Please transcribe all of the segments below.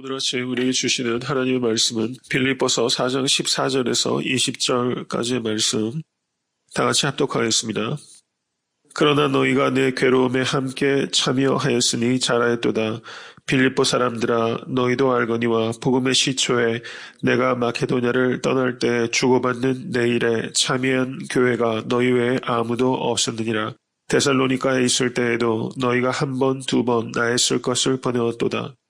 오늘 아침 우리에게 주시는 하나님의 말씀은 빌립보서 4장 14절에서 20절까지의 말씀 다 같이 합독하겠습니다. 그러나 너희가 내 괴로움에 함께 참여하였으니 잘하였도다. 빌립보 사람들아 너희도 알거니와 복음의 시초에 내가 마케도냐를 떠날 때 주고받는 내 일에 참여한 교회가 너희 외에 아무도 없었느니라. 데살로니카에 있을 때에도 너희가 한 번, 두번쓸 것을 보내었도다.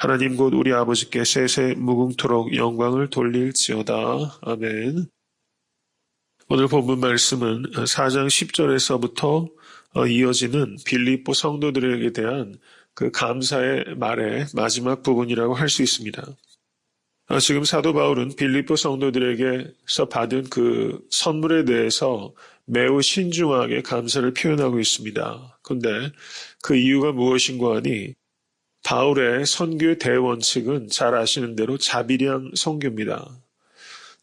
하나님 곧 우리 아버지께 세세 무궁토록 영광을 돌릴지어다. 아멘. 오늘 본문 말씀은 4장 10절에서부터 이어지는 빌립보 성도들에게 대한 그 감사의 말의 마지막 부분이라고 할 수 있습니다. 아, 지금 사도 바울은 빌립보 성도들에게서 받은 그 선물에 대해서 매우 신중하게 감사를 표현하고 있습니다. 그런데 그 이유가 무엇인가 하니 바울의 선교의 대원칙은 잘 아시는 대로 자비량 선교입니다.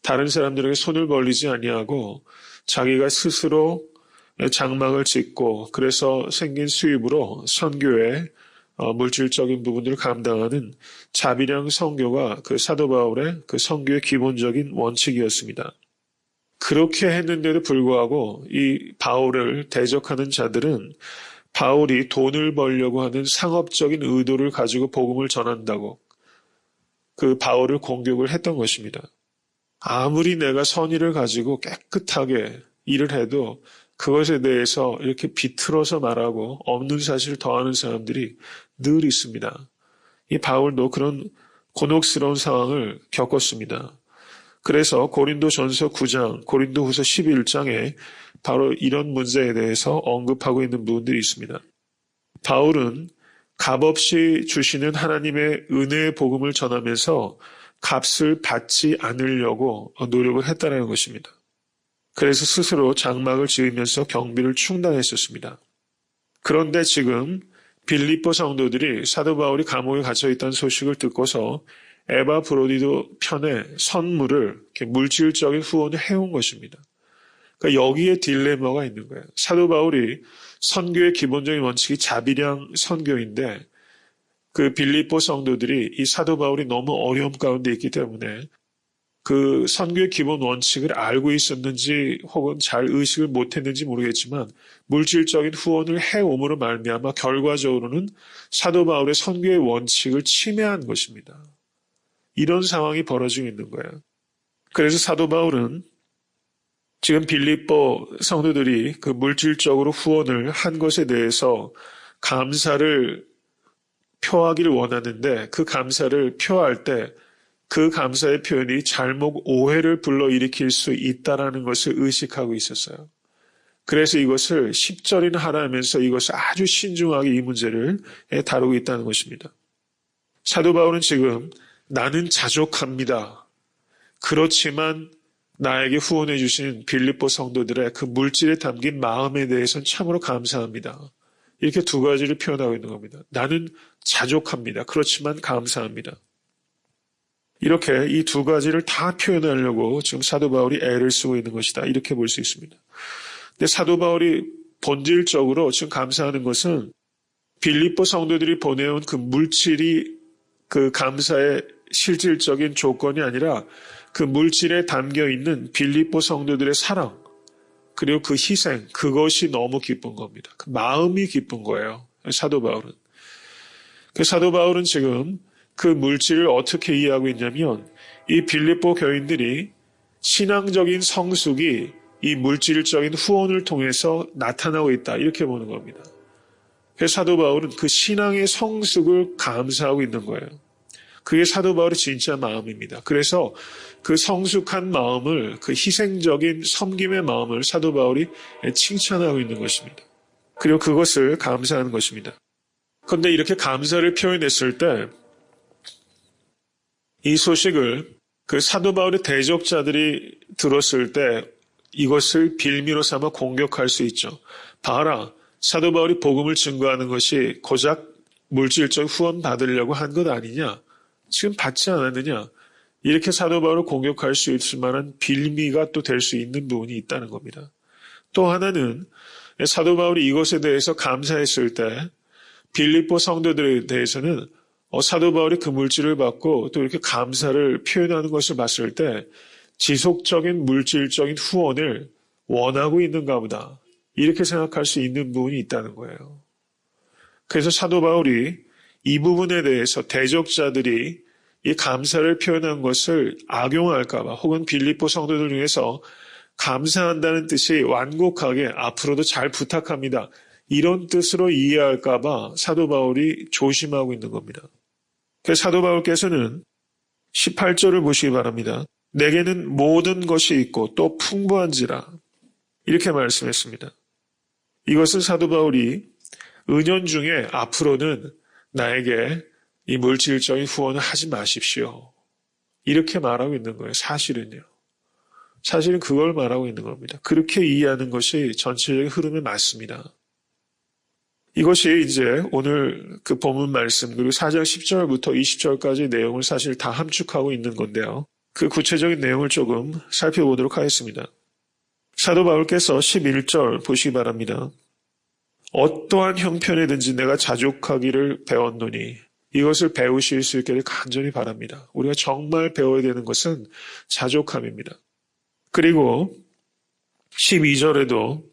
다른 사람들에게 손을 벌리지 아니하고 자기가 스스로 장막을 짓고 그래서 생긴 수입으로 선교에 어, 물질적인 부분들을 감당하는 자비량 선교가 그 사도 바울의 그 선교의 기본적인 원칙이었습니다. 그렇게 했는데도 불구하고 이 바울을 대적하는 자들은 바울이 돈을 벌려고 하는 상업적인 의도를 가지고 복음을 전한다고 그 바울을 공격을 했던 것입니다. 아무리 내가 선의를 가지고 깨끗하게 일을 해도 그것에 대해서 이렇게 비틀어서 말하고 없는 사실을 더하는 사람들이 늘 있습니다. 이 바울도 그런 곤혹스러운 상황을 겪었습니다. 그래서 고린도 전서 9장, 고린도 후서 11장에 바로 이런 문제에 대해서 언급하고 있는 부분들이 있습니다. 바울은 값없이 주시는 하나님의 은혜의 복음을 전하면서 값을 받지 않으려고 노력을 했다는 것입니다. 그래서 스스로 장막을 지으면서 경비를 충당했었습니다. 그런데 지금 빌립보 성도들이 사도 바울이 감옥에 갇혀 있다는 소식을 듣고서 에바 브로디도 편에 선물을 물질적인 후원을 해온 것입니다. 그러니까 여기에 딜레마가 있는 거예요. 사도 바울이 선교의 기본적인 원칙이 자비량 선교인데 그 빌립보 성도들이 이 사도 바울이 너무 어려움 가운데 있기 때문에 그 선교의 기본 원칙을 알고 있었는지 혹은 잘 의식을 못했는지 모르겠지만 물질적인 후원을 해옴으로 말미암아 결과적으로는 사도 바울의 선교의 원칙을 침해한 것입니다. 이런 상황이 벌어지고 있는 거예요. 그래서 사도 바울은 지금 빌립보 성도들이 그 물질적으로 후원을 한 것에 대해서 감사를 표하기를 원하는데 그 감사를 표할 때 그 감사의 표현이 잘못 오해를 불러일으킬 수 있다라는 것을 의식하고 있었어요. 그래서 이것을 10절이나 하라면서 이것을 아주 신중하게 이 문제를 다루고 있다는 것입니다. 사도 바울은 지금 나는 자족합니다. 그렇지만 나에게 후원해 주신 빌립보 성도들의 그 물질에 담긴 마음에 대해서는 참으로 감사합니다. 이렇게 두 가지를 표현하고 있는 겁니다. 나는 자족합니다. 그렇지만 감사합니다. 이렇게 이 두 가지를 다 표현하려고 지금 사도 바울이 애를 쓰고 있는 것이다. 이렇게 볼 수 있습니다. 근데 사도 바울이 본질적으로 지금 감사하는 것은 빌립보 성도들이 보내온 그 물질이 그 감사의 실질적인 조건이 아니라 그 물질에 담겨 있는 빌립보 성도들의 사랑, 그리고 그 희생, 그것이 너무 기쁜 겁니다. 그 마음이 기쁜 거예요. 사도 바울은. 그 사도 바울은 지금 그 물질을 어떻게 이해하고 있냐면 이 빌립보 교인들이 신앙적인 성숙이 이 물질적인 후원을 통해서 나타나고 있다. 이렇게 보는 겁니다. 그래서 사도 바울은 그 신앙의 성숙을 감사하고 있는 거예요. 그게 사도 바울의 진짜 마음입니다. 그래서 그 성숙한 마음을, 그 희생적인 섬김의 마음을 사도 바울이 칭찬하고 있는 것입니다. 그리고 그것을 감사하는 것입니다. 그런데 이렇게 감사를 표현했을 때 이 소식을 그 사도 바울의 대적자들이 들었을 때 이것을 빌미로 삼아 공격할 수 있죠. 봐라. 사도 바울이 복음을 증거하는 것이 고작 물질적 후원 받으려고 한 것 아니냐? 지금 받지 않았느냐? 이렇게 사도 바울을 공격할 수 있을 만한 빌미가 또 될 수 있는 부분이 있다는 겁니다. 또 하나는 사도 바울이 이것에 대해서 감사했을 때 빌립보 성도들에 대해서는 어, 사도 바울이 그 물질을 받고 또 이렇게 감사를 표현하는 것을 봤을 때 지속적인 물질적인 후원을 원하고 있는가 보다. 이렇게 생각할 수 있는 부분이 있다는 거예요. 그래서 사도 바울이 이 부분에 대해서 대적자들이 이 감사를 표현한 것을 악용할까봐 혹은 빌립보 성도들 중에서 감사한다는 뜻이 완곡하게 앞으로도 잘 부탁합니다. 이런 뜻으로 이해할까봐 사도 바울이 조심하고 있는 겁니다. 그래서 사도 바울께서는 18절을 보시기 바랍니다. 내게는 모든 것이 있고 또 풍부한지라 이렇게 말씀했습니다. 이것은 사도 바울이 은연 중에 앞으로는 나에게 이 물질적인 후원을 하지 마십시오. 이렇게 말하고 있는 거예요. 사실은요. 사실은 그걸 말하고 있는 겁니다. 그렇게 이해하는 것이 전체적인 흐름에 맞습니다. 이것이 이제 오늘 그 본문 말씀 그리고 4장 10절부터 20절까지 내용을 사실 다 함축하고 있는 건데요. 그 구체적인 내용을 조금 살펴보도록 하겠습니다. 사도 바울께서 11절 보시기 바랍니다. 어떠한 형편이든지 내가 자족하기를 배웠노니 이것을 배우실 수 있기를 간절히 바랍니다. 우리가 정말 배워야 되는 것은 자족함입니다. 그리고 12절에도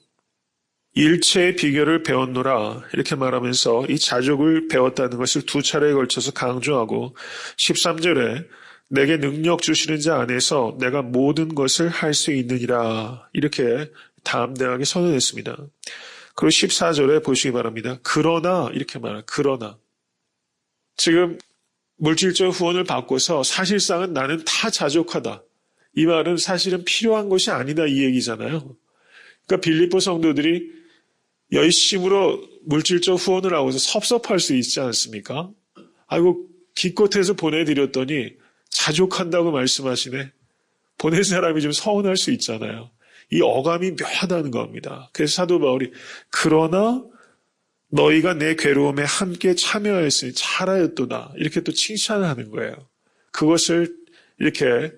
일체의 비결을 배웠노라 이렇게 말하면서 이 자족을 배웠다는 것을 두 차례에 걸쳐서 강조하고 13절에 내게 능력 주시는 자 안에서 내가 모든 것을 할 수 있느니라 이렇게 담대하게 선언했습니다. 그리고 14절에 보시기 바랍니다. 그러나 이렇게 말합니다. 그러나 지금 물질적 후원을 받고서 사실상은 나는 다 자족하다. 이 말은 사실은 필요한 것이 아니다 이 얘기잖아요. 그러니까 빌립보 성도들이 열심으로 물질적 후원을 하고서 섭섭할 수 있지 않습니까? 아이고 기껏해서 보내드렸더니 자족한다고 말씀하시네. 보낸 사람이 좀 서운할 수 있잖아요. 이 어감이 묘하다는 겁니다. 그래서 사도 바울이 그러나 너희가 내 괴로움에 함께 참여하였으니 잘하였도다. 이렇게 또 칭찬을 하는 거예요. 그것을 이렇게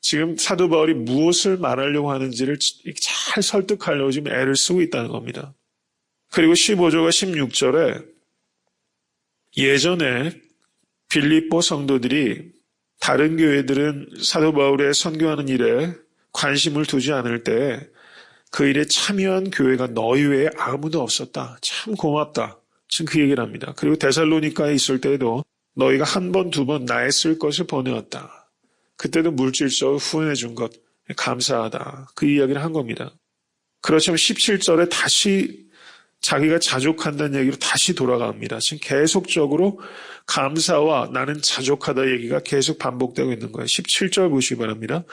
지금 사도 바울이 무엇을 말하려고 하는지를 잘 설득하려고 지금 애를 쓰고 있다는 겁니다. 그리고 15절과 16절에 예전에 빌립보 성도들이 다른 교회들은 사도 바울의 선교하는 일에 관심을 두지 않을 때 그 일에 참여한 교회가 너희 외에 아무도 없었다. 참 고맙다. 지금 그 얘기를 합니다. 그리고 데살로니카에 있을 때에도 너희가 한 번, 두 번 나의 쓸 것을 보내왔다. 그때도 물질적으로 후원해 준 것 감사하다. 그 이야기를 한 겁니다. 그렇지만 17절에 다시 자기가 자족한다는 얘기로 다시 돌아갑니다. 지금 계속적으로 감사와 나는 자족하다 얘기가 계속 반복되고 있는 거예요. 17절 보시기 바랍니다.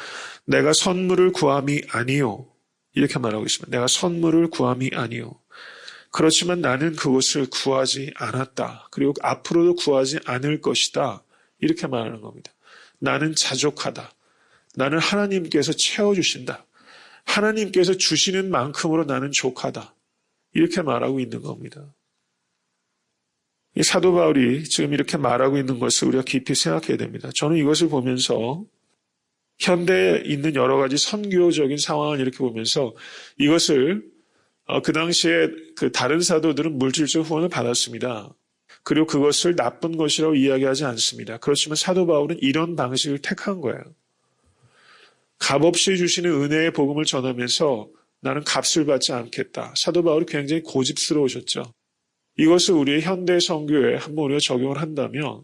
내가 선물을 구함이 아니요. 이렇게 말하고 있습니다. 내가 선물을 구함이 아니요. 그렇지만 나는 그것을 구하지 않았다. 그리고 앞으로도 구하지 않을 것이다. 이렇게 말하는 겁니다. 나는 자족하다. 나는 하나님께서 채워주신다. 하나님께서 주시는 만큼으로 나는 족하다. 이렇게 말하고 있는 겁니다. 이 사도 바울이 지금 이렇게 말하고 있는 것을 우리가 깊이 생각해야 됩니다. 저는 이것을 보면서 현대에 있는 여러 가지 선교적인 상황을 이렇게 보면서 이것을 어, 그 당시에 그 다른 사도들은 물질적 후원을 받았습니다. 그리고 그것을 나쁜 것이라고 이야기하지 않습니다. 그렇지만 사도 바울은 이런 방식을 택한 거예요. 값없이 주시는 은혜의 복음을 전하면서 나는 값을 받지 않겠다. 사도 바울이 굉장히 고집스러우셨죠. 이것을 우리의 현대 선교에 한번 우리가 적용을 한다면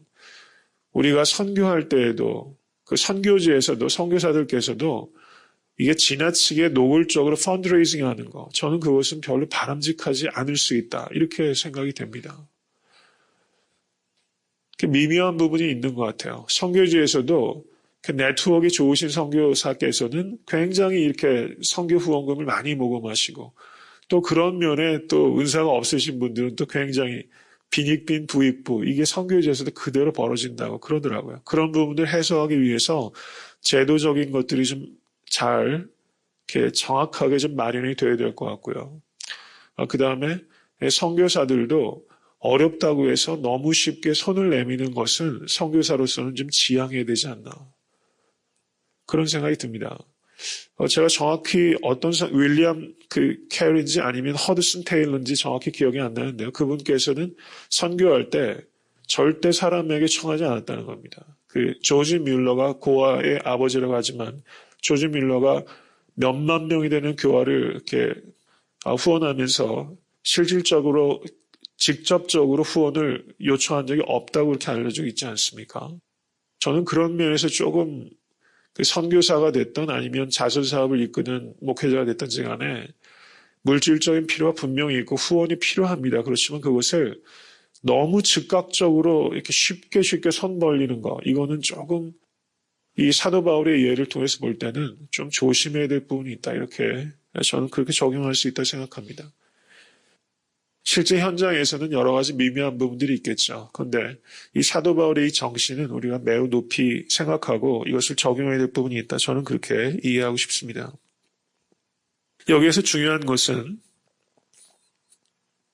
우리가 선교할 때에도 그 선교지에서도 선교사들께서도 이게 지나치게 노골적으로 펀드레이징 하는 거 저는 그것은 별로 바람직하지 않을 수 있다. 이렇게 생각이 됩니다. 미묘한 부분이 있는 것 같아요. 선교지에서도 그 네트워크가 좋으신 선교사께서는 굉장히 이렇게 선교 후원금을 많이 모금하시고 또 그런 면에 또 은사가 없으신 분들은 또 굉장히 빈익빈 부익부 이게 선교지에서도 그대로 벌어진다고 그러더라고요. 그런 부분들 해소하기 위해서 제도적인 것들이 좀 잘 이렇게 정확하게 좀 마련이 되어야 될 것 같고요. 그 다음에 선교사들도 어렵다고 해서 너무 쉽게 손을 내미는 것은 선교사로서는 좀 지양해야 되지 않나. 그런 생각이 듭니다. 어, 제가 정확히 어떤 사- 윌리엄 그 캐리인지 아니면 허드슨 테일러인지 정확히 기억이 안 나는데요. 그분께서는 선교할 때 절대 사람에게 청하지 않았다는 겁니다. 그 조지 뮬러가 고아의 아버지라고 하지만 조지 뮬러가 몇만 명이 되는 교화를 이렇게 아, 후원하면서 실질적으로 직접적으로 후원을 요청한 적이 없다고 이렇게 알려져 있지 않습니까? 저는 그런 면에서 조금 그 선교사가 됐던 아니면 자선 사업을 이끄는 목회자가 됐든지 간에 물질적인 필요가 분명히 있고 후원이 필요합니다. 그렇지만 그것을 너무 즉각적으로 이렇게 쉽게 쉽게 손 벌리는 거 이거는 조금 이 사도 바울의 예를 통해서 볼 때는 좀 조심해야 될 부분이 있다 이렇게 저는 그렇게 적용할 수 있다 생각합니다. 실제 현장에서는 여러 가지 미묘한 부분들이 있겠죠. 그런데 이 사도 바울의 이 정신은 우리가 매우 높이 생각하고 이것을 적용해야 될 부분이 있다. 저는 그렇게 이해하고 싶습니다. 여기에서 중요한 것은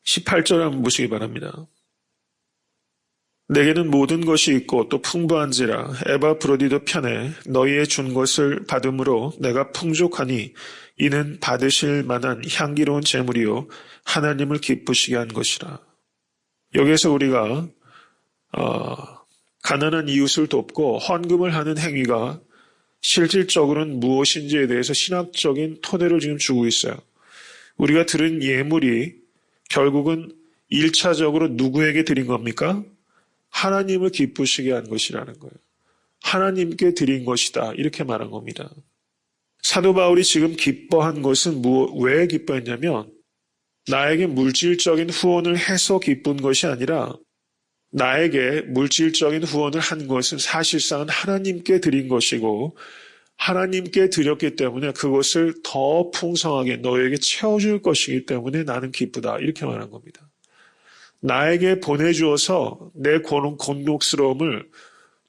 18절 한번 보시기 바랍니다. 내게는 모든 것이 있고 또 풍부한지라 에바 브로디도 편에 너희의 준 것을 받음으로 내가 풍족하니 이는 받으실 만한 향기로운 재물이요 하나님을 기쁘시게 한 것이라. 여기에서 우리가 어, 가난한 이웃을 돕고 헌금을 하는 행위가 실질적으로는 무엇인지에 대해서 신학적인 토대를 지금 주고 있어요. 우리가 들은 예물이 결국은 1차적으로 누구에게 드린 겁니까? 하나님을 기쁘시게 한 것이라는 거예요. 하나님께 드린 것이다. 이렇게 말한 겁니다. 사도 바울이 지금 기뻐한 것은 무, 왜 기뻐했냐면 나에게 물질적인 후원을 해서 기쁜 것이 아니라 나에게 물질적인 후원을 한 것은 사실상은 하나님께 드린 것이고 하나님께 드렸기 때문에 그것을 더 풍성하게 너에게 채워줄 것이기 때문에 나는 기쁘다. 이렇게 말한 겁니다. 나에게 보내주어서 내 곤혹스러움을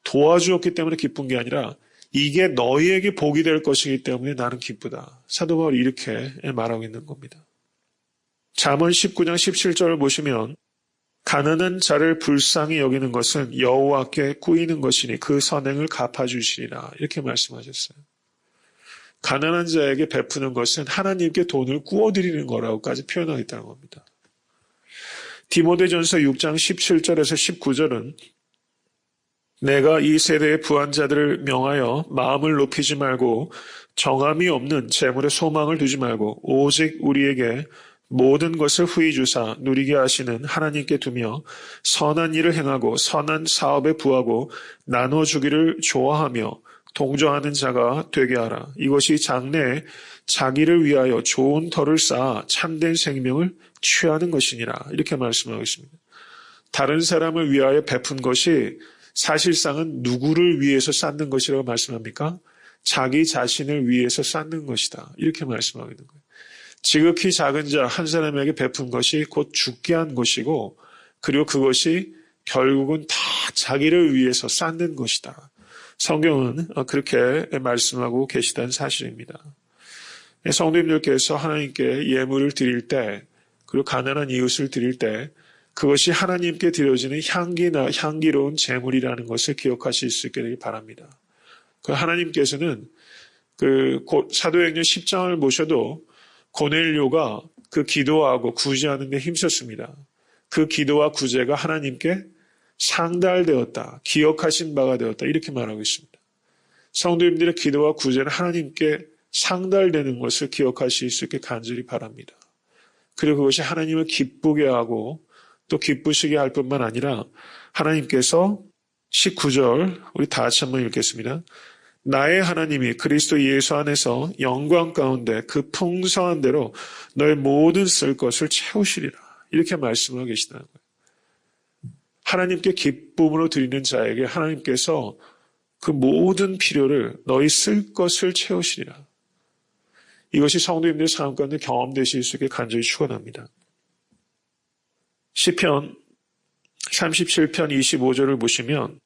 도와주었기 때문에 기쁜 게 아니라 이게 너희에게 복이 될 것이기 때문에 나는 기쁘다. 사도 바울이 이렇게 말하고 있는 겁니다. 잠언 19장 17절을 보시면 가난한 자를 불쌍히 여기는 것은 여호와께 꾸이는 것이니 그 선행을 갚아주시리라 이렇게 말씀하셨어요. 가난한 자에게 베푸는 것은 하나님께 돈을 구워드리는 거라고까지 표현하겠다는 겁니다. 디모데전서 6장 17절에서 19절은 내가 이 세대의 부한자들을 명하여 마음을 높이지 말고 정함이 없는 재물에 소망을 두지 말고 오직 우리에게 모든 것을 후히 주사 누리게 하시는 하나님께 두며 선한 일을 행하고 선한 사업에 부하고 나눠 주기를 좋아하며 동정하는 자가 되게 하라. 이것이 장래에 자기를 위하여 좋은 털을 쌓아 참된 생명을 취하는 것이니라. 이렇게 말씀하고 있습니다. 다른 사람을 위하여 베푼 것이 사실상은 누구를 위해서 쌓는 것이라고 말씀합니까? 자기 자신을 위해서 쌓는 것이다. 이렇게 말씀하고 있는 거예요. 지극히 작은 자 한 사람에게 베푼 것이 곧 죽게 한 것이고 그리고 그것이 결국은 다 자기를 위해서 쌓는 것이다. 성경은 그렇게 말씀하고 계시다는 사실입니다. 성도님들께서 하나님께 예물을 드릴 때 그리고 가난한 이웃을 드릴 때 그것이 하나님께 드려지는 향기나 향기로운 재물이라는 것을 기억하실 수 있게 되기 바랍니다. 그 하나님께서는 그 사도행전 10장을 보셔도 고넬료가 그 기도하고 구제하는 데 힘썼습니다. 그 기도와 구제가 하나님께 상달되었다. 기억하신 바가 되었다. 이렇게 말하고 있습니다. 성도님들의 기도와 구제는 하나님께 상달되는 것을 기억하실 수 있게 간절히 바랍니다. 그리고 그것이 하나님을 기쁘게 하고 또 기쁘시게 할 뿐만 아니라 하나님께서 19절 우리 다 같이 한번 읽겠습니다. 나의 하나님이 그리스도 예수 안에서 영광 가운데 그 풍성한 대로 너의 모든 쓸 것을 채우시리라. 이렇게 말씀하고 계시다는 거예요. 하나님께 기쁨으로 드리는 자에게 하나님께서 그 모든 필요를 너희 쓸 것을 채우시리라. 이것이 성도님들의 삶 가운데 경험되실 수 있게 간절히 축원합니다. 시편 37편 25절을 보시면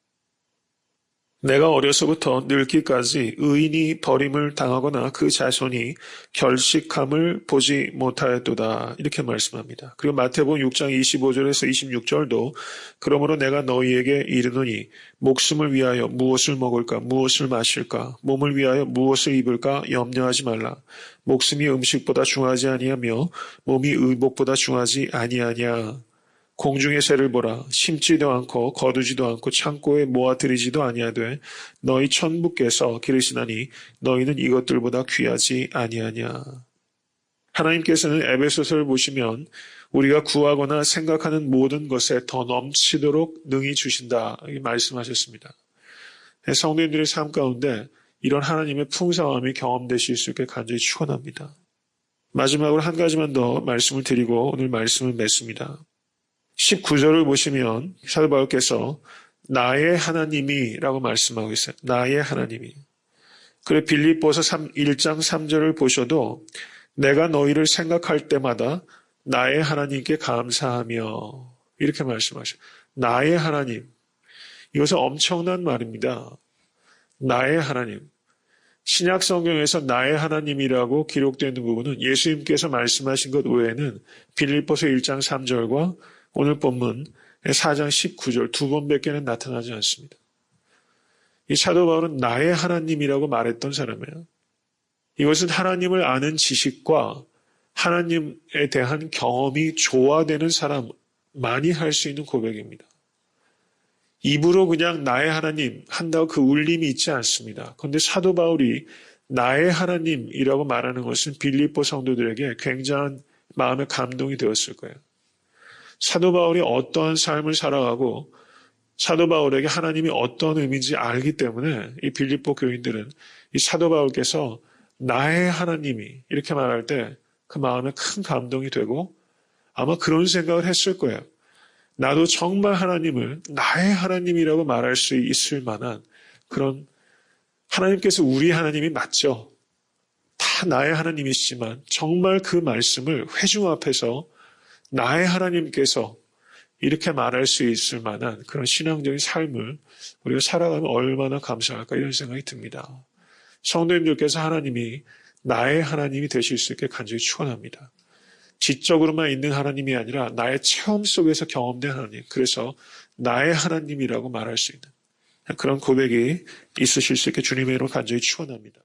내가 어려서부터 늙기까지 의인이 버림을 당하거나 그 자손이 결식함을 보지 못하였도다. 이렇게 말씀합니다. 그리고 마태복음 6장 25절에서 26절도 그러므로 내가 너희에게 이르노니 목숨을 위하여 무엇을 먹을까 무엇을 마실까 몸을 위하여 무엇을 입을까 염려하지 말라. 목숨이 음식보다 중하지 아니하며 몸이 의복보다 중하지 아니하냐. 공중의 새를 보라 심지도 않고 거두지도 않고 창고에 모아들이지도 아니하되 너희 천부께서 기르시나니 너희는 이것들보다 귀하지 아니하냐 하나님께서는 에베소서를 보시면 우리가 구하거나 생각하는 모든 것에 더 넘치도록 능히 주신다 말씀하셨습니다. 성도님들의 삶 가운데 이런 하나님의 풍성함이 경험되실 수 있게 간절히 축원합니다. 마지막으로 한 가지만 더 말씀을 드리고 오늘 말씀을 맺습니다. 19절을 보시면 사도 바울께서 나의 하나님이라고 말씀하고 있어요. 나의 하나님이. 그래 빌립보서 1장 3절을 보셔도 내가 너희를 생각할 때마다 나의 하나님께 감사하며 이렇게 말씀하셔요. 나의 하나님. 이것은 엄청난 말입니다. 나의 하나님. 신약 성경에서 나의 하나님이라고 기록되어 있는 부분은 예수님께서 말씀하신 것 외에는 빌립보서 1장 3절과 오늘 본문 4장 19절 두 번밖에는 나타나지 않습니다. 이 사도 바울은 나의 하나님이라고 말했던 사람이에요. 이것은 하나님을 아는 지식과 하나님에 대한 경험이 조화되는 사람만이 할 수 있는 고백입니다. 입으로 그냥 나의 하나님 한다고 그 울림이 있지 않습니다. 그런데 사도 바울이 나의 하나님이라고 말하는 것은 빌립보 성도들에게 굉장한 마음의 감동이 되었을 거예요. 사도 바울이 어떠한 삶을 살아가고 사도 바울에게 하나님이 어떤 의미인지 알기 때문에 이 빌립보 교인들은 이 사도 바울께서 나의 하나님이 이렇게 말할 때 그 마음에 큰 감동이 되고 아마 그런 생각을 했을 거예요. 나도 정말 하나님을 나의 하나님이라고 말할 수 있을 만한 그런 하나님께서 우리 하나님이 맞죠. 다 나의 하나님이시지만 정말 그 말씀을 회중 앞에서 나의 하나님께서 이렇게 말할 수 있을 만한 그런 신앙적인 삶을 우리가 살아가면 얼마나 감사할까 이런 생각이 듭니다. 성도님들께서 하나님이 나의 하나님이 되실 수 있게 간절히 축원합니다. 지적으로만 있는 하나님이 아니라 나의 체험 속에서 경험된 하나님. 그래서 나의 하나님이라고 말할 수 있는 그런 고백이 있으실 수 있게 주님의 이름으로 간절히 축원합니다.